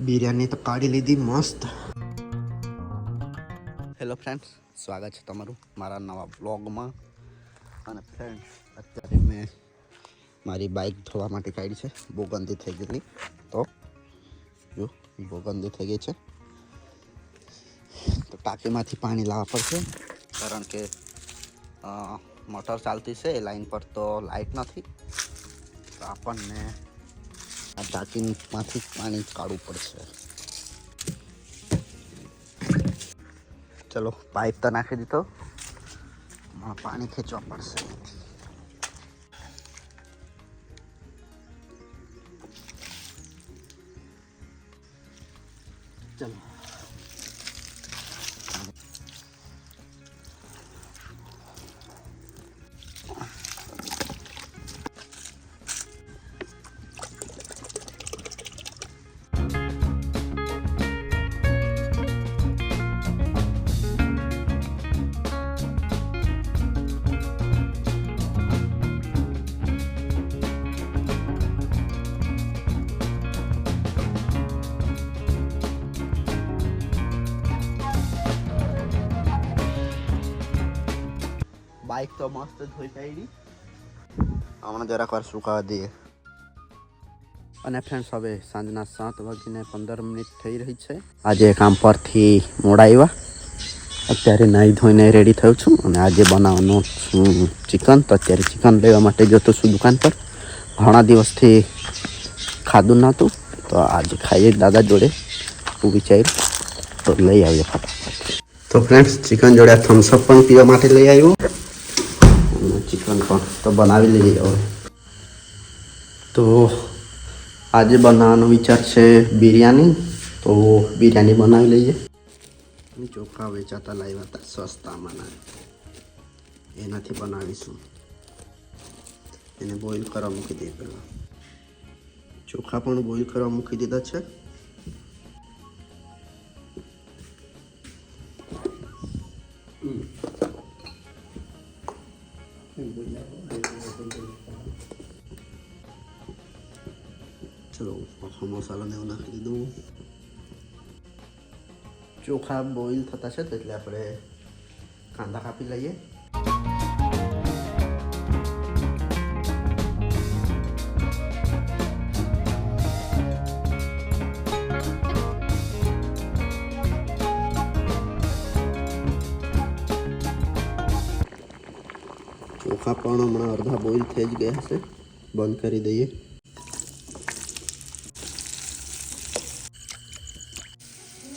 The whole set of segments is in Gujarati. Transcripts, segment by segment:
બિરયાની તો કાઢી લીધી મસ્ત. હેલો ફ્રેન્ડ્સ સ્વાગત છે તમારું મારા નવા બ્લોગમાં અને ફ્રેન્ડ્સ અત્યારે મેં મારી બાઇક ધોવા માટે કાઢી છે. બહુ ગંદી થઈ ગયેલી તો, જો, બહુ ગંદી થઈ ગઈ છે. તો ટાંકીમાંથી પાણી લાવવા પડશે. કારણ કે મોટર ચાલતી છે, એ લાઈન પર તો લાઇટ નથી. તો આપણને આ ટાંકીમાંથી પાણી કાઢવું પડશે. ચલો, પાઇપ તો નાખી દીધો. હમણાં પાણી ખેંચવા પડશે. ચલો. બાઇક તો મસ્ત ધોઈ કાઢી હમણાં જરાક વાર સુકાવા દઈએ અને ફ્રેન્ડ્સ હવે સાંજના સાત વાગીને પંદર મિનિટ થઈ રહી છે આજે કામ પરથી મોડા આવ્યા અત્યારે નાહી ધોઈને રેડી થયો છું અને આજે બનાવવાનું છું ચિકન તો અત્યારે ચિકન લેવા માટે જતો છું દુકાન પર ઘણા દિવસથી ખાધું નહોતું તો આજે ખાઈએ દાદા જોડે હું વિચાર્યું તો લઈ આવ્યો ફટાફટ તો ફ્રેન્ડ્સ ચિકન જોડે થમ્સઅપ પણ પીવા માટે લઈ આવ્યો અને ચિકન પણ તો બનાવી લઈએ હવે. તો આજે બનાવવાનો વિચાર છે બિરયાની. તો બિરયાની બનાવી લઈએ. ચોખા વેચાતા લાવ્યા હતા, સસ્તામાં એનાથી બનાવીશું. એને બોઇલ કરવા મૂકી દઈએ પહેલાં. ચોખા પણ બોઇલ કરવા મૂકી દીધા છે. ચલો આખો મસાલાને એવું નાખી દીધું ચોખા બોઇલ થતા છે એટલે આપણે કાંદા કાપી લઈએ ચોખા પણ હમણાં અડધા બોઇલ થઈ જ ગયા છે. બંધ કરી દઈએ.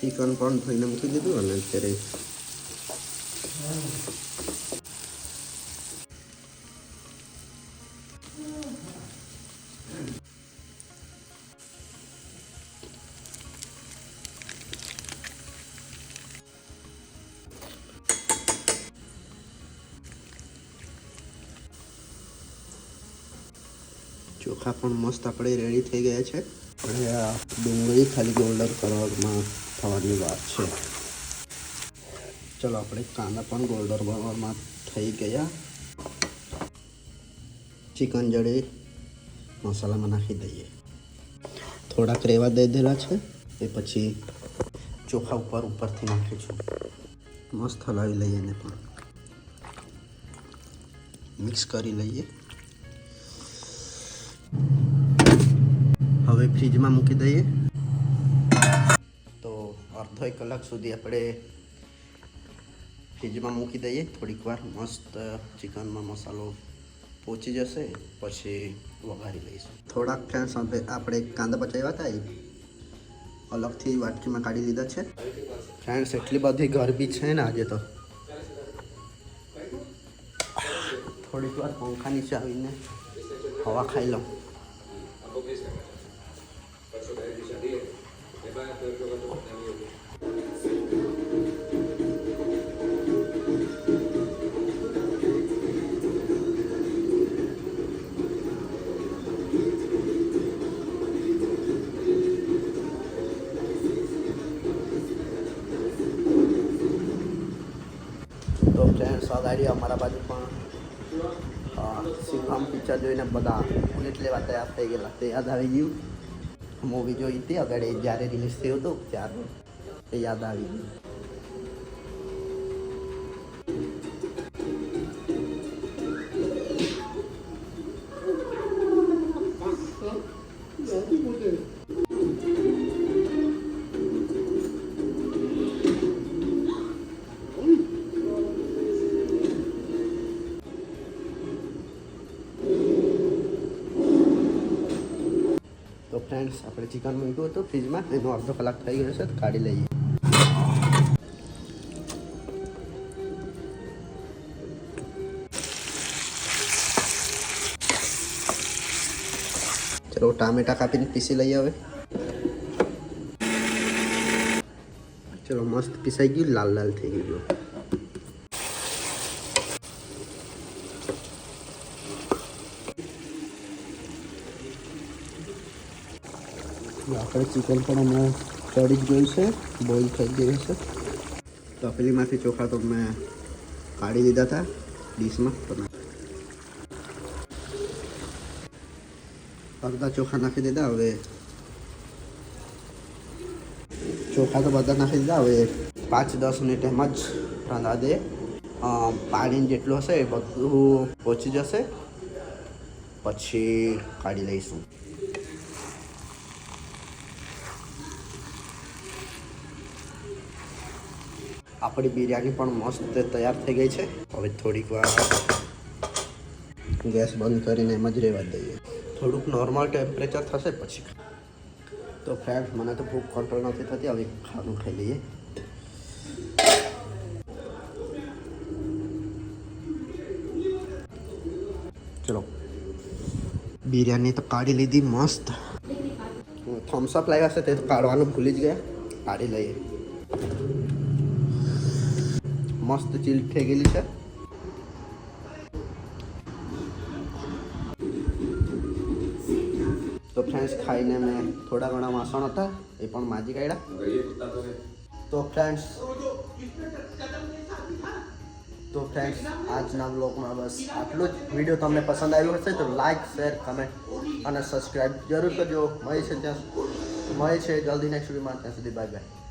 ચિકન પણ ધોઈને મૂકી દીધું અને અત્યારે ચોખા પણ મસ્ત આપણે રેડી થઈ ગયા છે. અને આ ડુંગળી ખાલી ગોલ્ડન કલરમાં થવાની વાત છે. ચલો આપણે કાંદા પણ ગોલ્ડન કલરમાં થઈ ગયા. ચિકન જડે મસાલામાં નાખી દઈએ. થોડાક રેવા દઈ દેલા છે. એ પછી ચોખા ઉપર ઉપરથી નાખીશું મસ્ત હલાવી લઈએ એને પણ. મિક્સ કરી લઈએ. ફ્રીજમાં મૂકી દઈએ. તો અડધો એક કલાક સુધી આપણે ફ્રીજમાં મૂકી દઈએ. થોડીક વાર મસ્ત ચિકનમાં મસાલો પહોંચી જશે, પછી વઘારી લઈશું. થોડાક ફ્રેન્ડ્સ આપણે કાંદા પચાવ્યા હતા, એ અલગથી વાટકીમાં કાઢી લીધા છે. ફ્રેન્ડ્સ એટલી બધી ગરબી છે ને આજે તો. થોડીક વાર પંખા નીચે આવીને હવા ખાઈ લઉં. તો ફ્રેન્ડ અગાડી અમારા બાજુ પણ શિવરામ પિક્ચર જોઈને બધા બુલેટ લેવા તૈયાર થઈ ગયેલા. તે યાદ આવી ગયું? મૂવી જોઈ હતી આગળ એ જ્યારે રિલીઝ થયું હતું ત્યારે એ યાદ આવી ફ્રેન્ડ્સ આપણે ચિકન મૂક્યું હતું ફ્રીજમાં એનો અડધો કલાક થઈ ગયો છે, તો કાઢી લઈએ. ચલો, ટામેટા કાપીને પીસી લઈએ હવે. ચલો, મસ્ત પીસાઈ ગયું, લાલ લાલ થઈ ગયું. આપણે ચિકન પણ હમણાં ચડી જ ગયું છે બોઇલ થઈ ગયું છે. તપેલીમાંથી ચોખા તો મેં કાઢી લીધા હતા ડીશમાં, તો ના- અડધા ચોખા નાખી દીધા, હવે ચોખા તો બધા નાખી દીધા, હવે પાંચ દસ મિનિટ એમ જ રાંધા દે પાણી જેટલું હશે એ બધું પહોંચી જશે. પછી કાઢી લઈશું. આપણી બિરયાની પણ મસ્ત તૈયાર થઈ ગઈ છે. હવે થોડીક વાર ગેસ બંધ કરીને એમ જ રહેવા દઈએ. થોડુંક નોર્મલ ટેમ્પરેચર થશે પછી તો ફ્રેન્ડ મને તો ભૂખ કંટ્રોલ નથી થતી, હવે ખાવાનું ખાઈ લઈએ. ચલો. બિરયાની તો કાઢી લીધી મસ્ત. થમ્સઅપ લાવ્યા છે તે કાઢવાનું ભૂલી જ ગયા. કાઢી લઈએ. મસ્ત ચીલ થઈ ગયેલી છે. તો ફ્રેન્ડ્સ ખાઈને મેં થોડા ઘણા વાસણ હતા, એ પણ માજી કાઢ્યા. તો ફ્રેન્ડ્સ તો ફ્રેન્ડ્સ આજના બ્લોગમાં બસ આટલું જ. વીડિયો તમને પસંદ આવ્યો હશે તો લાઈક શેર કમેન્ટ અને સબસ્ક્રાઈબ જરૂર કરજો. મળે છે ત્યાં મળે છે જલ્દી નેક્સ્ટ વિડીયોમાં ત્યાં સુધી બાય બાય